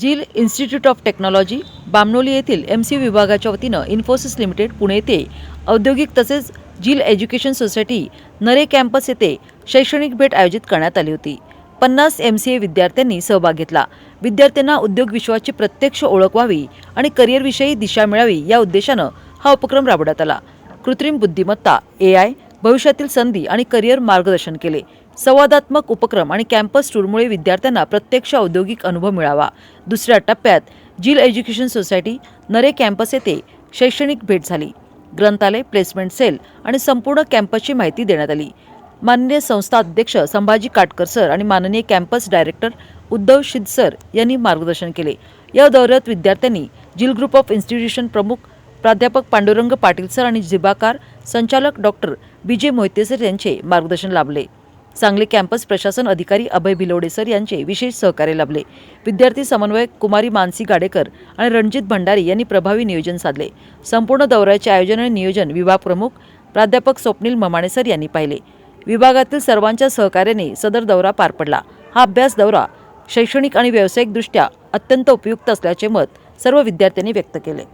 झील institute of technology Bamnoli येथील M C विभागाच्या वतीनं इन्फोसिस लिमिटेड पुणे येथे औद्योगिक तसेच झील एज्युकेशन सोसायटी नरे कॅम्पस येथे शैक्षणिक भेट आयोजित करण्यात आली होती. पन्नास एम सी ए विद्यार्थ्यांनी सहभाग घेतला. विद्यार्थ्यांना उद्योग विश्वाची प्रत्यक्ष ओळख व्हावी आणि करिअरविषयी दिशा मिळावी या उद्देशानं हा उपक्रम राबवण्यात आला. कृत्रिम बुद्धिमत्ता ए आय भविष्यातील संधी आणि करिअर मार्गदर्शन केले. संवादात्मक उपक्रम आणि कॅम्पस टूरमुळे विद्यार्थ्यांना प्रत्यक्ष औद्योगिक अनुभव मिळावा. दुसऱ्या टप्प्यात जिल एज्युकेशन सोसायटी नरे कॅम्पस येथे शैक्षणिक भेट झाली. ग्रंथालय प्लेसमेंट सेल आणि संपूर्ण कॅम्पसची माहिती देण्यात आली. माननीय संस्था अध्यक्ष संभाजी काटकर सर आणि माननीय कॅम्पस डायरेक्टर उद्धव शिद सर यांनी मार्गदर्शन केले. या दौऱ्यात विद्यार्थ्यांनी जिल ग्रुप ऑफ इन्स्टिट्यूशन प्रमुख प्राध्यापक पांडुरंग पाटील सर आणि जिबाकार संचालक डॉक्टर विजय मोहिते सर यांचे मार्गदर्शन लाभले. सांगली कॅम्पस प्रशासन अधिकारी अभय भिलोडे सर यांचे विशेष सहकार्य लाभले. विद्यार्थी समन्वयक कुमारी मानसी गाडेकर आणि रणजित भंडारी यांनी प्रभावी नियोजन साधले. संपूर्ण दौऱ्याचे आयोजन आणि नियोजन विभाग प्रमुख प्राध्यापक स्वप्नील ममाणे सर यांनी पाहिले. विभागातील सर्वांच्या सहकार्याने सदर दौरा पार पडला. हा अभ्यास दौरा शैक्षणिक आणि व्यावसायिकदृष्ट्या अत्यंत उपयुक्त असल्याचे मत सर्व विद्यार्थ्यांनी व्यक्त केले.